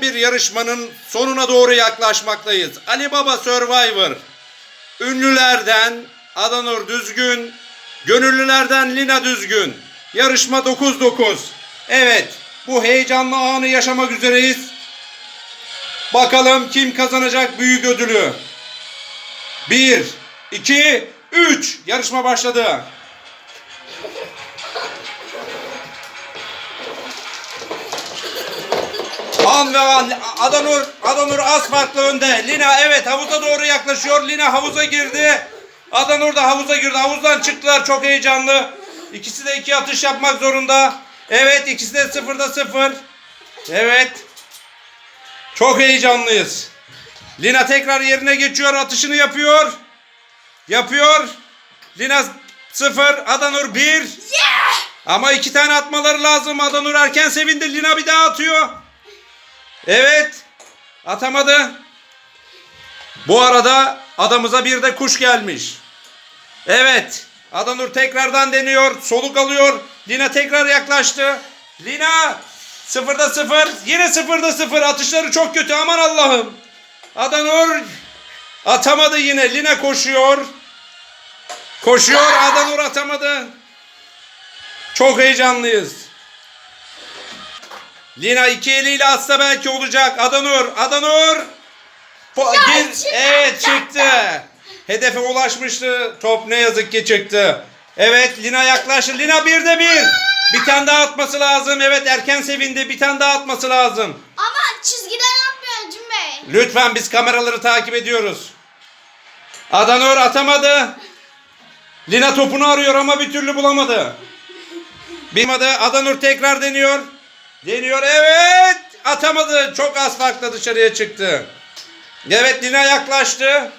bir yarışmanın sonuna doğru yaklaşmaktayız. Ali Baba Survivor. Ünlülerden Adanur Düzgün, gönüllülerden Lina Düzgün. Yarışma 9-9. Evet, bu heyecanlı anı yaşamak üzereyiz. Bakalım kim kazanacak büyük ödülü. 1, 2, 3. Yarışma başladı. An ve an Adanur, Adanur az farklı önde. Lina evet havuza doğru yaklaşıyor. Lina havuza girdi. Adanur da havuza girdi. Havuzdan çıktılar çok heyecanlı. İkisi de iki atış yapmak zorunda. Evet ikisi de sıfırda sıfır. Evet. Çok heyecanlıyız. Lina tekrar yerine geçiyor. Atışını yapıyor. Yapıyor. Lina sıfır. Adanur bir. Ama iki tane atmaları lazım. Adanur erken sevindi. Lina bir daha atıyor. Evet. Atamadı. Bu arada adamıza bir de kuş gelmiş. Evet. Adanur tekrardan deniyor. Soluk alıyor. Lina tekrar yaklaştı. Lina sıfırda sıfır. Yine sıfırda sıfır. Atışları çok kötü. Aman Allah'ım. Adanur atamadı yine. Lina koşuyor. Koşuyor. Adanur atamadı. Çok heyecanlıyız. Lina iki eliyle atsa belki olacak. Adanur, Adanur. Po- gir- çıktı. Evet çıktı. Hedefe ulaşmıştı. Top ne yazık ki çıktı. Evet Lina yaklaştı. Lina bir de bir. Bir tane daha atması lazım. Evet erken sevindi. Bir tane daha atması lazım. Ama çizgiden atmıyor Cim Bey. Lütfen biz kameraları takip ediyoruz. Adanur atamadı. Lina topunu arıyor ama bir türlü bulamadı. Bilmedi. Adanur tekrar deniyor. Deniyor. Evet. Atamadı. Çok az farkla dışarıya çıktı. Evet Lina yaklaştı.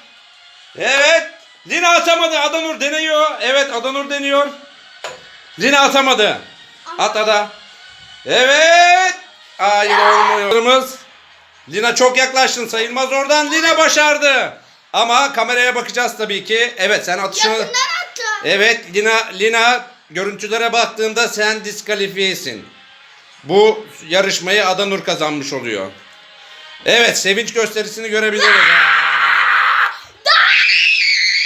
Evet. Lina atamadı. Adanur deniyor. Evet Adanur deniyor. Lina atamadı. At ada. Evet. Hayır olmuyor. Lina çok yaklaştın sayılmaz oradan. Lina başardı. Ama kameraya bakacağız tabii ki. Evet sen atışını... Yakından attı. Evet Lina, Lina görüntülere baktığında sen diskalifiyesin. Bu yarışmayı Adanur kazanmış oluyor. Evet sevinç gösterisini görebiliriz.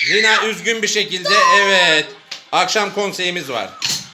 Lina üzgün bir şekilde evet. Akşam konseyimiz var.